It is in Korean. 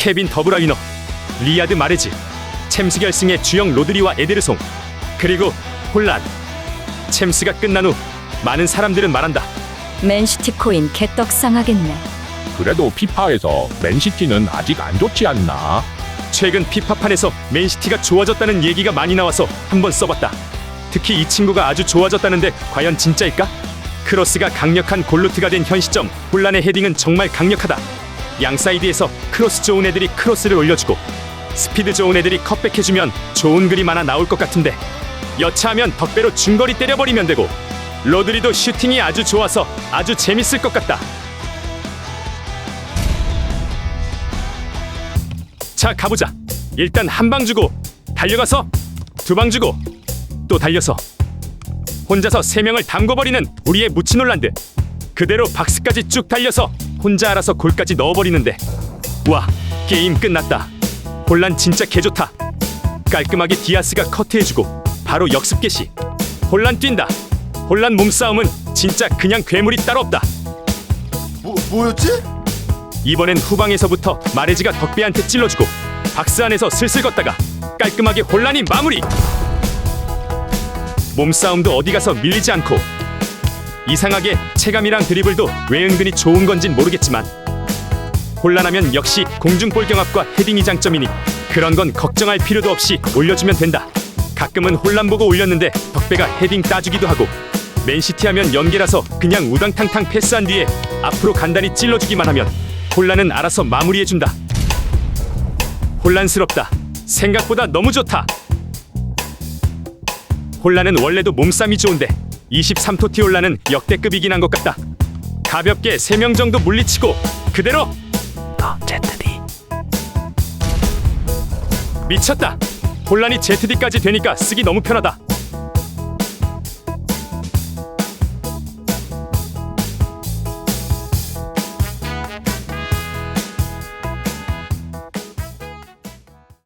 케빈 더브라이너, 리아드 마레즈, 챔스 결승의 주영 로드리와 에데르송, 그리고 혼란. 챔스가 끝난 후 많은 사람들은 말한다. 맨시티 코인 개떡상하겠네. 그래도 피파에서 맨시티는 아직 안 좋지 않나? 최근 피파판에서 맨시티가 좋아졌다는 얘기가 많이 나와서 한번 써봤다. 특히 이 친구가 아주 좋아졌다는데 과연 진짜일까? 크로스가 강력한 골루트가 된 현 시점 혼란의 헤딩은 정말 강력하다. 양 사이드에서 크로스 좋은 애들이 크로스를 올려주고 스피드 좋은 애들이 컷백해주면 좋은 그림 하나 나올 것 같은데 여차하면 덕배로 중거리 때려버리면 되고 로드리도 슈팅이 아주 좋아서 아주 재밌을 것 같다. 자 가보자. 일단 한 방 주고 달려가서 두 방 주고 또 달려서 혼자서 세 명을 담궈버리는 우리의 무치놀란드. 그대로 박스까지 쭉 달려서 혼자 알아서 골까지 넣어버리는데 와 게임 끝났다. 혼란 진짜 개좋다. 깔끔하게 디아스가 커트해주고 바로 역습 개시. 혼란 뛴다. 혼란 몸싸움은 진짜 그냥 괴물이 따로 없다. 뭐 뭐였지? 이번엔 후방에서부터 마레즈가 덕배한테 찔러주고 박스 안에서 슬슬 걷다가 깔끔하게 혼란이 마무리 몸싸움도 어디 가서 밀리지 않고 이상하게 체감이랑 드리블도 왜 은근히 좋은 건진 모르겠지만 혼란하면 역시 공중볼 경합과 헤딩이 장점이니 그런 건 걱정할 필요도 없이 올려주면 된다 가끔은 혼란 보고 올렸는데 덕배가 헤딩 따주기도 하고 맨시티 하면 연계라서 그냥 우당탕탕 패스한 뒤에 앞으로 간단히 찔러주기만 하면 혼란은 알아서 마무리해준다. 혼란스럽다. 생각보다 너무 좋다. 혼란은 원래도 몸싸움이 좋은데 23토티 혼란은 역대급이긴 한 것 같다. 가볍게 3명 정도 물리치고 그대로 ZD 미쳤다. 혼란이 ZD까지 되니까 쓰기 너무 편하다.